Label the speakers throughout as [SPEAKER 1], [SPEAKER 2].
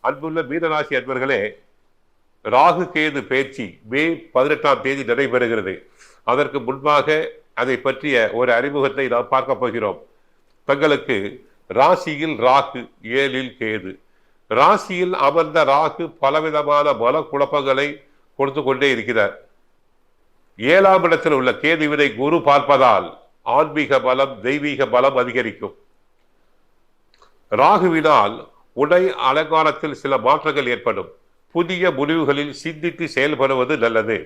[SPEAKER 1] அன்புள்ள மீனராசி அன்பர்களே ராகு கேது பேச்சு மே பதினெட்டாம் தேதி நடைபெறுகிறது. அதற்கு முன்பாக அதை பற்றிய ஒரு அறிமுகத்தை நாம் பார்க்க போகிறோம். தங்களுக்கு ராசியில் ராகு ஏழில் கேது. ராசியில் அமர்ந்த ராகு பலவிதமான மன குழப்பங்களை கொடுத்து கொண்டே இருக்கிறார். ஏழாம் இடத்தில் உள்ள கேதுவினை குரு பார்ப்பதால் ஆன்மீக பலம் தெய்வீக பலம் அதிகரிக்கும். ராகுவினால் உடை அலங்காரத்தில் சில மாற்றங்கள் ஏற்படும். புதிய முடிவுகளில் சிந்தித்து செயல்படுவது நல்லது.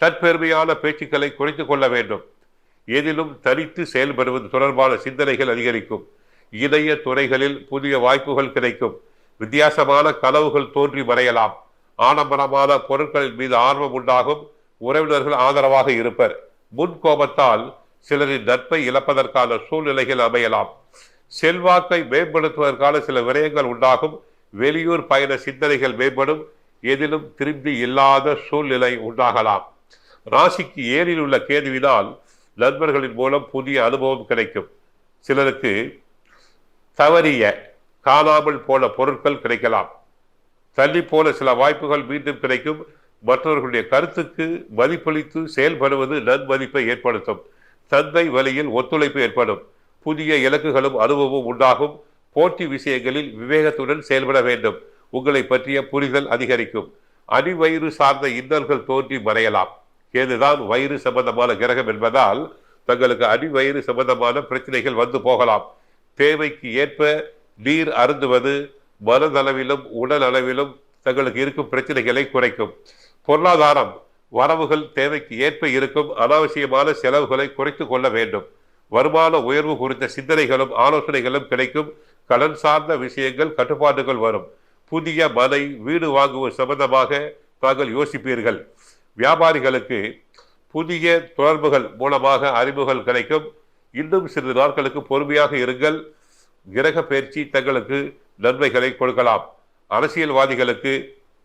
[SPEAKER 1] தற்பெருமையான பேச்சுக்களை குறைத்து கொள்ள வேண்டும். எதிலும் தனித்து செயல்படுவது தொடர்பான சிந்தனைகள் அதிகரிக்கும். இணைய துறைகளில் புதிய வாய்ப்புகள் கிடைக்கும். வித்தியாசமான கனவுகள் தோன்றி மறையலாம். ஆடம்பரமான பொருட்களின் மீது ஆர்வம் உண்டாகும். உறவினர்கள் ஆதரவாக இருப்பர். முன் கோபத்தால் சிலரின் நட்பை இழப்பதற்கான சூழ்நிலைகள் அமையலாம். செல்வாக்கை மேம்படுத்துவதற்கான சில விரயங்கள் உண்டாகும். வெளியூர் பயண சிந்தனைகள் மேம்படும். எதிலும் திரும்பி இல்லாத சூழ்நிலை உண்டாகலாம். ராசிக்கு ஏரில் உள்ள கேதுவினால் நண்பர்களின் மூலம் புதிய அனுபவம் கிடைக்கும். சிலருக்கு தவறிய காணாமல் போன பொருட்கள் கிடைக்கலாம். தள்ளி போன சில வாய்ப்புகள் மீண்டும் கிடைக்கும். மற்றவர்களுடைய கருத்துக்கு மதிப்பளித்து செயல்படுவது நன்மதிப்பை ஏற்படுத்தும். தந்தை வழியில் ஒத்துழைப்பு ஏற்படும். புதிய இலக்குகளும் அனுபவமும் உண்டாகும். போட்டி விஷயங்களில் விவேகத்துடன் செயல்பட வேண்டும். உங்களை பற்றிய புரிதல் அதிகரிக்கும். அடிவயிறு சார்ந்த இன்னல்கள் தோன்றி மறையலாம். ஏதுதான் வயிறு சம்பந்தமான கிரகம் என்பதால் தங்களுக்கு அடிவயிறு சம்பந்தமான பிரச்சனைகள் வந்து போகலாம். தேவைக்கு ஏற்ப நீர் அருந்துவது மனதளவிலும் உடல் அளவிலும் தங்களுக்கு இருக்கும் பிரச்சனைகளை குறைக்கும். பொருளாதாரம் வரவுகள் தேவைக்கு ஏற்ப இருக்கும். அனாவசியமான செலவுகளை குறைத்து கொள்ள வேண்டும். வருமான உயர்வு குறித்த சிந்தனைகளும் ஆலோசனைகளும் கிடைக்கும். கடன் சார்ந்த விஷயங்கள் கட்டுப்பாடுகள் வரும். புதிய மனை வீடு வாங்குவது சம்பந்தமாக தாங்கள் யோசிப்பீர்கள். வியாபாரிகளுக்கு புதிய தொடர்புகள் மூலமாக அறிமுகங்கள் கிடைக்கும். இன்னும் சிறிது நாட்களுக்கு பொறுமையாக இருங்கள். கிரக பயிற்சி தங்களுக்கு நன்மைகளை கொடுக்கலாம். அரசியல்வாதிகளுக்கு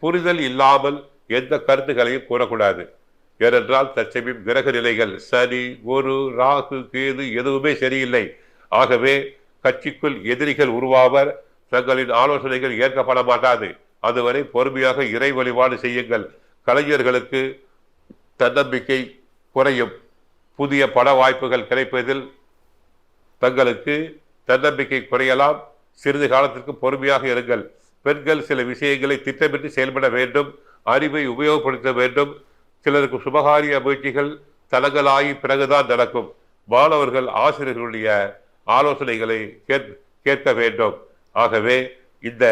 [SPEAKER 1] புரிதல் இல்லாமல் எந்த கருத்துக்களையும் கூறக்கூடாது. ஏனென்றால் தற்சமயம் கிரக நிலைகள் சனி குரு ராகு கேது எதுவுமே சரியில்லை. ஆகவே கட்சிக்குள் எதிரிகள் உருவாவர் தங்களின் ஆலோசனைகள் ஏற்கப்பட மாட்டாது. அதுவரை பொறுமையாக இறை வழிபாடு செய்யுங்கள். கலைஞர்களுக்கு தன்னம்பிக்கை குறையும். புதிய பட வாய்ப்புகள் கிடைப்பதில் தங்களுக்கு தன்னம்பிக்கை குறையலாம். சிறிது காலத்திற்கு பொறுமையாக இருங்கள். பெண்கள் சில விஷயங்களை திட்டமிட்டு செயல்பட வேண்டும். அறிவை உபயோகப்படுத்த வேண்டும். சிலருக்கு சுபகாரிய முயற்சிகள் தலங்களாகி பிறகுதான் நடக்கும். மாணவர்கள் ஆசிரியர்களுடைய ஆலோசனைகளை கேட்க வேண்டும். ஆகவே இந்த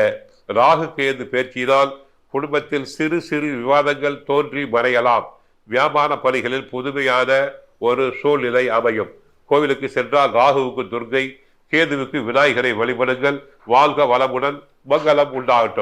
[SPEAKER 1] ராகு கேது பேச்சினால் குடும்பத்தில் சிறு சிறு விவாதங்கள் தோன்றி மறையலாம். வியாபார பணிகளில் புதுமையான ஒரு சூழ்நிலை அமையும். கோவிலுக்கு சென்றால் ராகுவுக்கு துர்கை கேதுவுக்கு விநாயகரை வழிபடுங்கள். வாழ்க வளமுடன் மங்களம் உண்டாகட்டும்.